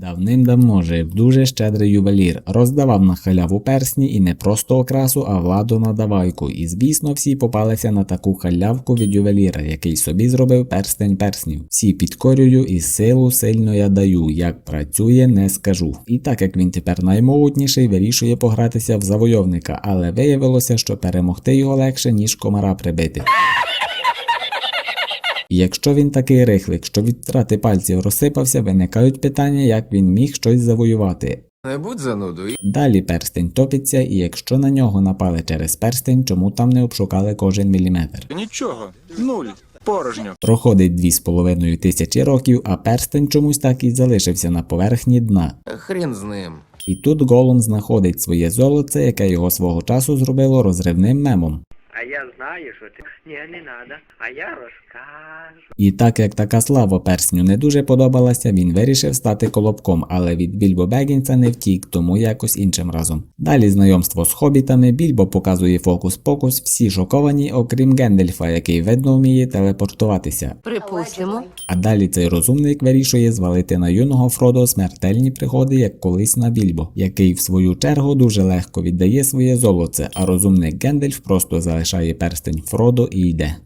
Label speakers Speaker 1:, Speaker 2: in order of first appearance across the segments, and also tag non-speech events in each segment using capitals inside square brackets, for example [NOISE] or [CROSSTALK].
Speaker 1: Давним-давно жив дуже щедрий ювелір, роздавав на халяву персні і не просто окрасу, а владу на давайку. І звісно, всі попалися на таку халявку від ювеліра, який собі зробив перстень перснів. Всі підкорюю і силу сильно я даю. Як працює, не скажу. І так як він тепер наймогутніший, вирішує погратися в завойовника, але виявилося, що перемогти його легше, ніж комара прибити. І Якщо він такий рихлик, що від втрати пальців розсипався, виникають питання, як він міг щось завоювати.
Speaker 2: Не будь занудою.
Speaker 1: Далі перстень топиться, і якщо на нього напали через перстень, чому там не обшукали кожен міліметр?
Speaker 3: Нічого. Нуль. Порожньо.
Speaker 1: Проходить дві з половиною тисячі років, а перстень чомусь так і залишився на поверхні дна.
Speaker 2: Хрін з ним.
Speaker 1: І тут Голум знаходить своє золоце, яке його свого часу зробило розривним мемом.
Speaker 4: А я знаю, що ти. Ні, не надо. А я розкажу.
Speaker 1: І так як така слава персню не дуже подобалася, він вирішив стати колобком, але від Більбо Бегінса не втік, тому якось іншим разом. Далі знайомство з хобітами, Більбо показує фокус-покус, всі шоковані, окрім Гендельфа, який видно вміє телепортуватися.
Speaker 5: Припустимо.
Speaker 1: А далі цей розумник вирішує звалити на юного Фродо смертельні пригоди, як колись на Більбо, який в свою чергу дуже легко віддає своє золоце, а розумник Гендельф просто залишає перстень Фродо і йде.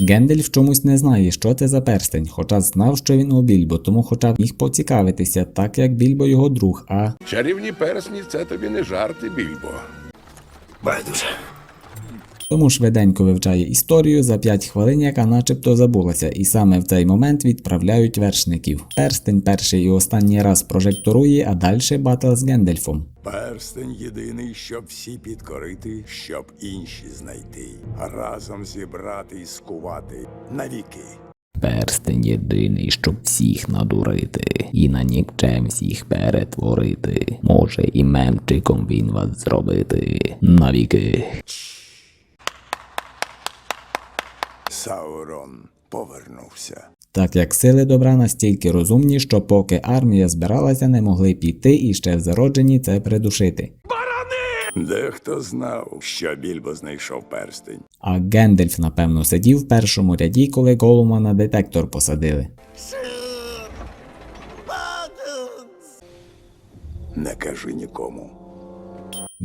Speaker 1: Гендельф чомусь не знає, що це за перстень, хоча знав, що він у Більбо, тому хоча б міг поцікавитися, так як Більбо його друг, а
Speaker 6: Чарівні персні це тобі не жарти, більбо.
Speaker 3: Байдуже.
Speaker 1: Тому швиденько вивчає історію за 5 хвилин, яка начебто забулася, і саме в цей момент відправляють вершників. Перстень перший і останній раз прожекторує, а далі батл з Гендельфом.
Speaker 7: Перстень єдиний, щоб всі підкорити, щоб інші знайти, разом зібрати і скувати навіки.
Speaker 1: Перстень єдиний, щоб всіх надурити, і на нікчем всіх перетворити. Може і мемчиком він вас зробити навіки.
Speaker 7: Саурон повернувся.
Speaker 1: Так як сили добра настільки розумні, що поки армія збиралася, не могли піти і ще в зародженні це придушити.
Speaker 7: Дехто знав, що Більбо знайшов перстень.
Speaker 1: А Гендельф, напевно, сидів в першому ряді, коли Голума на детектор посадили.
Speaker 7: Не кажи нікому.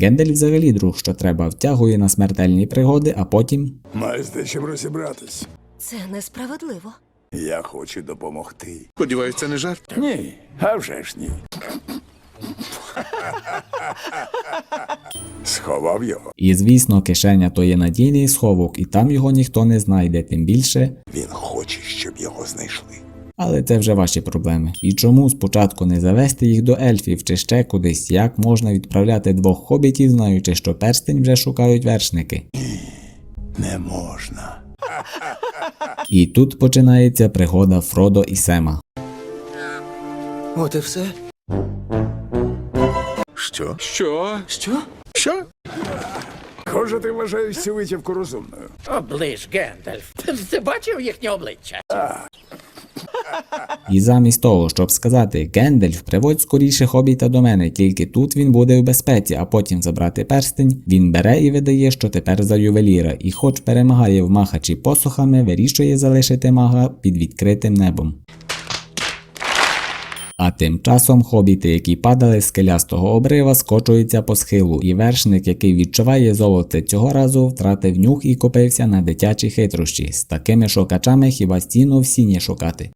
Speaker 1: Гендельф взагалі друг, що треба, втягує на смертельні пригоди, а потім.
Speaker 7: Має з чим розібратись.
Speaker 5: Це несправедливо.
Speaker 7: Я хочу допомогти.
Speaker 3: Сподіваюсь, це не жарт.
Speaker 7: Ні, а вже ж ні. Сховав його.
Speaker 1: І звісно, кишеня то є надійний сховок, і там його ніхто не знайде, тим більше.
Speaker 7: Він хоче, щоб його знайшли.
Speaker 1: Але це вже ваші проблеми. І чому спочатку не завести їх до ельфів чи ще кудись, як можна відправляти двох хобітів, знаючи, що перстень вже шукають вершники.
Speaker 7: Не можна.
Speaker 1: І тут починається пригода Фродо і Сема.
Speaker 2: От і все.
Speaker 7: Що?
Speaker 3: Що?
Speaker 2: Що?
Speaker 3: Що?
Speaker 7: Схоже, ти вважаєш цю витівку розумною.
Speaker 8: Оближ, Гендальф. Ти, бачив їхнє обличчя?
Speaker 1: І замість того, щоб сказати Гендальф, приводь скоріше хобіта до мене, тільки тут він буде в безпеці, а потім забрати перстень, він бере і видає, що тепер за ювеліра, і хоч перемагає в махачі посухами, вирішує залишити мага під відкритим небом. А тим часом хобіти, які падали з скелястого обрива, скочуються по схилу, і вершник, який відчуває золоте цього разу, втратив нюх і купився на дитячі хитрощі. З такими шукачами хіба стіну в сіні шукати.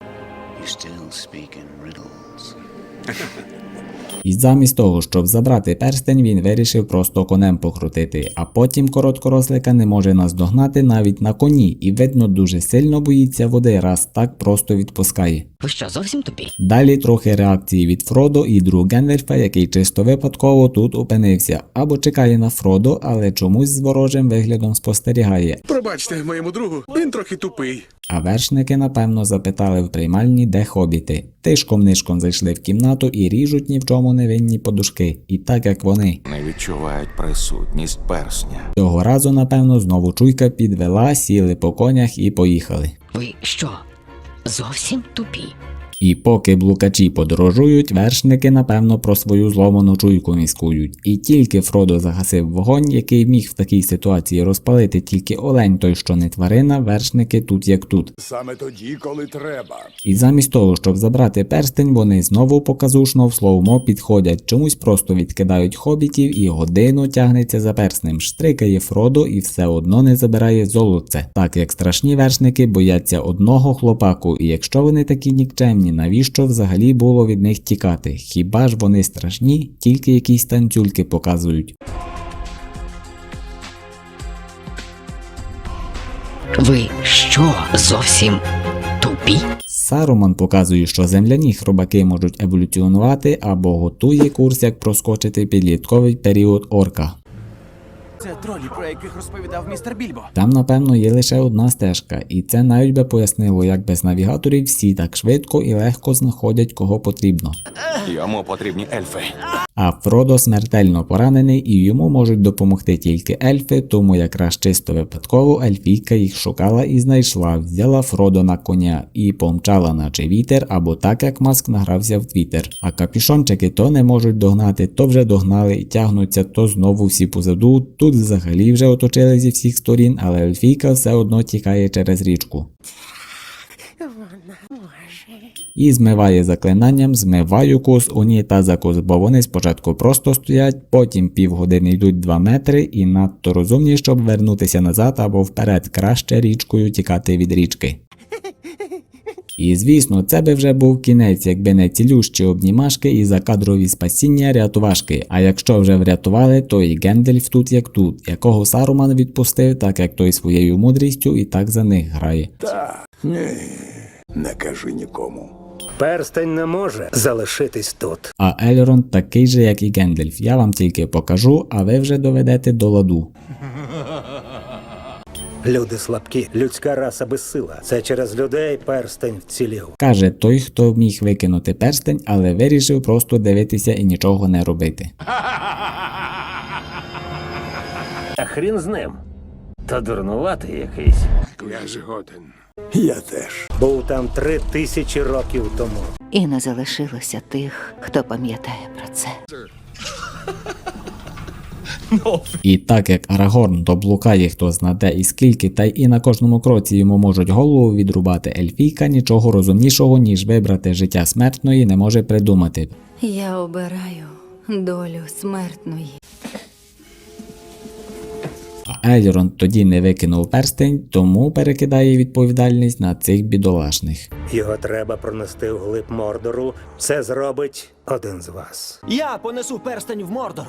Speaker 1: І замість того, щоб забрати перстень, він вирішив просто конем покрутити, а потім короткорослика не може наздогнати навіть на коні, і видно дуже сильно боїться води, раз так просто відпускає.
Speaker 8: Ви що, зовсім тупі?
Speaker 1: Далі трохи реакції від Фродо і друг Гендельфа, який чисто випадково тут опинився, або чекає на Фродо, але чомусь з ворожим виглядом спостерігає.
Speaker 3: Пробачте моєму другу, він трохи тупий.
Speaker 1: А вершники, напевно, запитали в приймальні, де хобіти. Тишком-нишком зайшли в кімнату і ріжуть ні в чому невинні подушки. І так як вони.
Speaker 9: не відчувають присутність персня.
Speaker 1: Цього разу, напевно, знову чуйка підвела, сіли по конях і поїхали.
Speaker 8: Ви що? Зовсім тупі.
Speaker 1: І поки блукачі подорожують, вершники напевно про свою зломану чуйку міскують. І тільки Фродо загасив вогонь, який міг в такій ситуації розпалити тільки олень, той що не тварина, вершники тут як тут.
Speaker 7: Саме тоді, коли треба.
Speaker 1: І замість того, щоб забрати перстень, вони знову показушно в слоумо підходять, чомусь просто відкидають хобітів і годину тягнеться за перснем, штрикає Фродо і все одно не забирає золоце, так як страшні вершники бояться одного хлопаку, і якщо вони такі нікчемні, навіщо взагалі було від них тікати? Хіба ж вони страшні, тільки якісь танцюльки показують.
Speaker 5: Ви що, зовсім тупі?
Speaker 1: Саруман показує, що земляні хробаки можуть еволюціонувати або готує курс, як проскочити підлітковий період орка.
Speaker 10: Це тролі, про яких розповідав містер Більбо.
Speaker 1: Там, напевно, є лише одна стежка, і це навіть би пояснило, як без навігаторів всі так швидко і легко знаходять кого потрібно.
Speaker 9: Йому потрібні ельфи.
Speaker 1: А Фродо смертельно поранений і йому можуть допомогти тільки ельфи, тому якраз чисто випадково ельфійка їх шукала і знайшла, взяла Фродо на коня і помчала наче вітер, або так як маск награвся в твіттер. А капішончики то не можуть догнати, то вже догнали і тягнуться, то знову всі позаду. Тут взагалі вже оточили зі всіх сторін, але ельфійка все одно тікає через річку. І змиває заклинанням змиваю кус унітаза кус, бо вони спочатку просто стоять, потім півгодини йдуть 2 метри і надто розумні, щоб вернутися назад або вперед, краще річкою тікати від річки. І звісно, це би вже був кінець, якби не цілющі обнімашки і закадрові спасіння рятувашки. А якщо вже врятували, то і Гендельф тут як тут, якого Саруман відпустив, так як той своєю мудрістю і так за них грає.
Speaker 7: Та ні, не кажи нікому.
Speaker 8: Перстень не може залишитись тут.
Speaker 1: А Ельронд такий же, як і Гендельф. Я вам тільки покажу, а ви вже доведете до ладу.
Speaker 8: Люди слабкі, людська раса безсила. Це через людей перстень вцілів.
Speaker 1: Каже той, хто міг викинути перстень, але вирішив просто дивитися і нічого не робити. [LAUGHS]
Speaker 8: А хрін з ним. Та дурнуватий якийсь.
Speaker 3: Я згоден.
Speaker 7: Я теж.
Speaker 8: Був там три тисячі років тому.
Speaker 5: І не залишилося тих, хто пам'ятає про це. [LAUGHS]
Speaker 1: І так як Арагорн доблукає хто знаде і скільки, та й і на кожному кроці йому можуть голову відрубати ельфійка, нічого розумнішого, ніж вибрати життя смертної, не може придумати.
Speaker 5: Я обираю долю смертної.
Speaker 1: А Ельронд тоді не викинув перстень, тому перекидає відповідальність на цих бідолашних.
Speaker 8: Його треба пронести вглиб Мордору. Це зробить один з вас.
Speaker 10: Я понесу перстень в Мордор.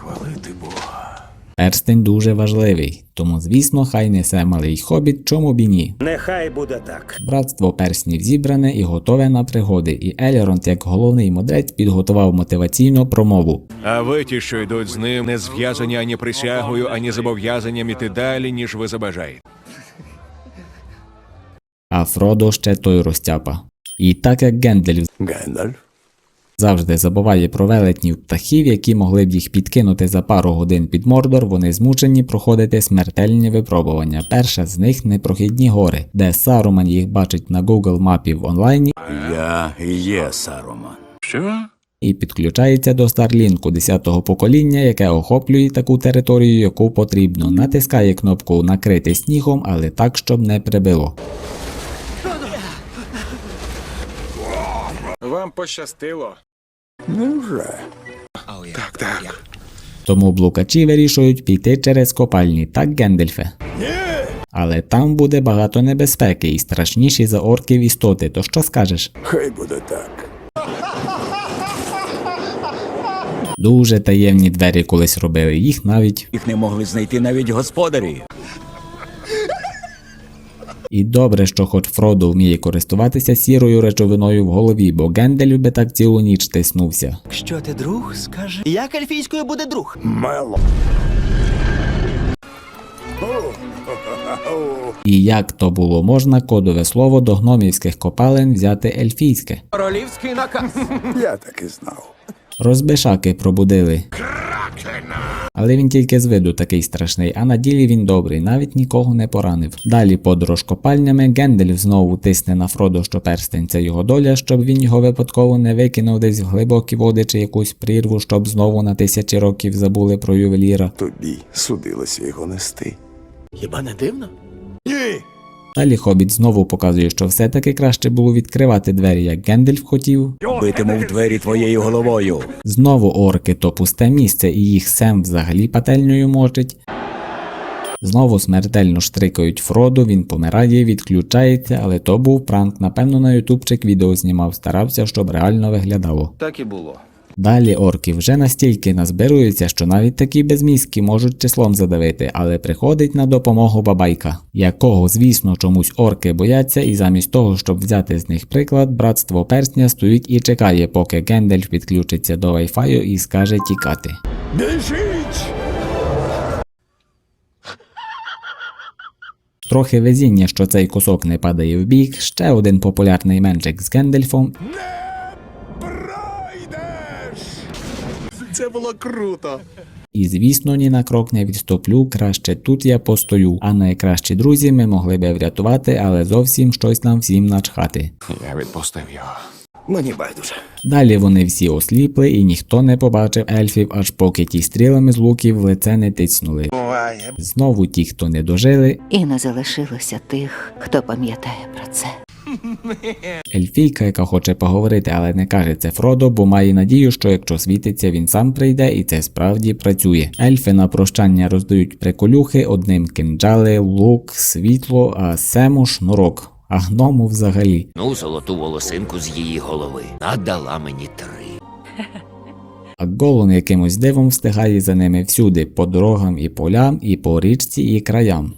Speaker 3: Хвалити Бога.
Speaker 1: Перстень дуже важливий, тому звісно, хай несе малий хобіт, чому б і ні.
Speaker 8: Нехай буде так.
Speaker 1: Братство перснів зібране і готове на пригоди, і Еліронд, як головний мудрець, підготував мотиваційну промову.
Speaker 11: А ви ті, що йдуть з ним, не зв'язані ані присягою, ані зобов'язанням іти далі, ніж ви забажаєте.
Speaker 1: А Фродо ще той розтяпа. І так як Гендель
Speaker 7: Гендальф?
Speaker 1: Завжди забуває про велетнів птахів, які могли б їх підкинути за пару годин під Мордор, вони змучені проходити смертельні випробування. Перша з них непрохідні гори, де Саруман їх бачить на Google мапі в онлайні
Speaker 7: Я є Саруман.
Speaker 3: Що?
Speaker 1: і підключається до Старлінку 10-го покоління, яке охоплює таку територію, яку потрібно. Натискає кнопку накрити снігом, але так, щоб не прибило.
Speaker 3: Вам пощастило.
Speaker 7: Невже?
Speaker 3: Так, так.
Speaker 1: Тому блукачі вирішують піти через копальні, так Гендельфе? Ні! Але там буде багато небезпеки і страшніші за орків істоти, то що скажеш?
Speaker 7: Хай буде так.
Speaker 1: Дуже таємні двері колись робили, їх навіть
Speaker 10: Їх не могли знайти навіть господарі.
Speaker 1: І добре, що хоч Фродо вміє користуватися сірою речовиною в голові, бо Гендель би так цілу ніч тиснувся.
Speaker 10: Що ти друг скаже? Як ельфійською буде друг?
Speaker 7: Мело.
Speaker 1: І як то було можна кодове слово до гномівських копалин взяти ельфійське?
Speaker 10: Королівський наказ.
Speaker 7: Я так і знав.
Speaker 1: Розбишаки пробудили. Але він тільки з виду такий страшний, а на ділі він добрий, навіть нікого не поранив. Далі подорож копальнями Гендельф знову тисне на Фродо, що перстень це його доля, щоб він його випадково не викинув десь в глибокі води чи якусь прірву, щоб знову на тисячі років забули про ювеліра.
Speaker 7: Тобі судилося його нести.
Speaker 2: Хіба не дивно?
Speaker 7: Ні!
Speaker 1: Далі Хобіт знову показує, що все-таки краще було відкривати двері, як Гендельф хотів.
Speaker 10: Битиму в двері твоєю головою.
Speaker 1: Знову орки то пусте місце, і їх Сем взагалі пательнею мочить. Знову смертельно штрикають Фроду, він помирає, відключається, але то був пранк. Напевно, на ютубчик відео знімав, старався, щоб реально виглядало.
Speaker 2: Так і було.
Speaker 1: Далі орки вже настільки назбируються, що навіть такі безмізки можуть числом задавити, але приходить на допомогу бабайка, якого, звісно, чомусь орки бояться, і замість того, щоб взяти з них приклад, братство персня стоїть і чекає, поки Гендальф підключиться до вайфаю і скаже тікати.
Speaker 7: Біжіть!
Speaker 1: Трохи везіння, що цей кусок не падає в бік, ще один популярний менчик з Гендальфом,
Speaker 7: Пройдеш!
Speaker 2: Це було круто.
Speaker 1: І звісно, ні на крок не відступлю, краще тут я постою. А найкращі друзі ми могли би врятувати, але зовсім щось нам всім начхати.
Speaker 9: Я відпустив його.
Speaker 2: Мені байдуже.
Speaker 1: Далі вони всі осліпли, і ніхто не побачив ельфів, аж поки ті стрілами з луків в лице не тицнули. Знову ті, хто не дожили,
Speaker 5: І не залишилося тих, хто пам'ятає про це. [LAUGHS]
Speaker 1: ельфійка, яка хоче поговорити, але не каже це Фродо, бо має надію, що якщо світиться, він сам прийде, і це справді працює. Ельфи на прощання роздають приколюхи, одним кинджали, лук, світло, а сему шнурок. А гному взагалі.
Speaker 10: Ну, золоту волосинку з її голови. Надала мені три.
Speaker 1: А Голон якимось дивом встигає за ними всюди, по дорогам і полям, і по річці, і краям.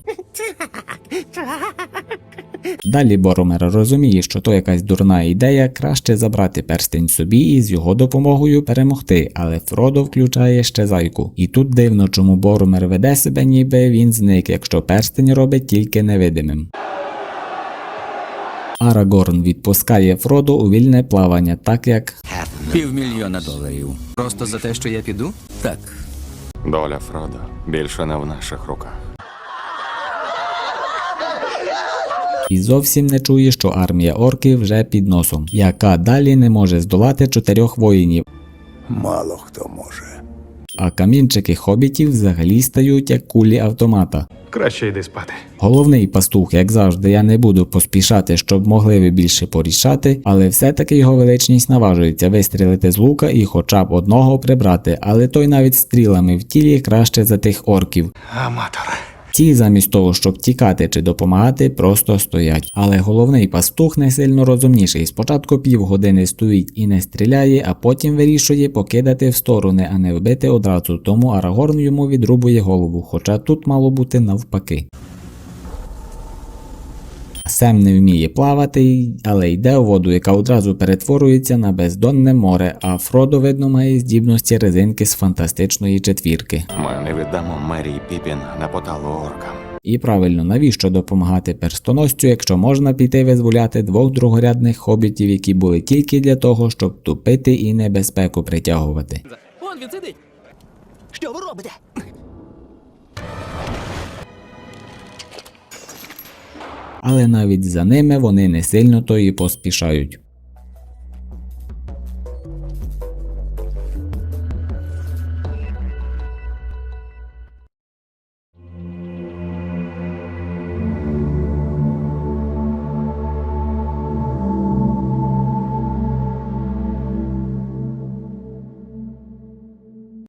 Speaker 1: Далі Боромер розуміє, що то якась дурна ідея, краще забрати перстень собі і з його допомогою перемогти, але Фродо включає ще зайку. І тут дивно, чому Боромер веде себе, ніби він зник, якщо перстень робить тільки невидимим. Арагорн відпускає Фродо у вільне плавання, так як
Speaker 10: Півмільйона доларів. Просто за те, що я піду? Так.
Speaker 9: Доля Фродо більше не в наших руках.
Speaker 1: І зовсім не чує, що армія орків вже під носом, яка далі не може здолати чотирьох воїнів,
Speaker 7: Мало хто може.
Speaker 1: а камінчики хобітів взагалі стають як кулі автомата.
Speaker 3: Краще йди спати.
Speaker 1: Головний пастух, як завжди, я не буду поспішати, щоб могли ви більше порішати, але все-таки його величність наважується вистрілити з лука і хоча б одного прибрати, але той навіть стрілами в тілі краще за тих орків.
Speaker 3: Аматор.
Speaker 1: Ті, замість того, щоб тікати чи допомагати, просто стоять. Але головний пастух не сильно розумніший. Спочатку півгодини стоїть і не стріляє, а потім вирішує покидати в сторони, а не вбити одразу. Тому Арагорн йому відрубує голову, хоча тут мало бути навпаки. Сем не вміє плавати, але йде у воду, яка одразу перетворюється на бездонне море, а Фродо, видно, має здібності резинки з фантастичної четвірки.
Speaker 9: Ми не віддамо Мері Піпін на поталу оркам.
Speaker 1: І правильно, навіщо допомагати перстоносцю, якщо можна піти визволяти двох другорядних хобітів, які були тільки для того, щоб тупити і небезпеку притягувати.
Speaker 10: Вон він сидить. Що ви робите?
Speaker 1: Але навіть за ними вони не сильно то і поспішають.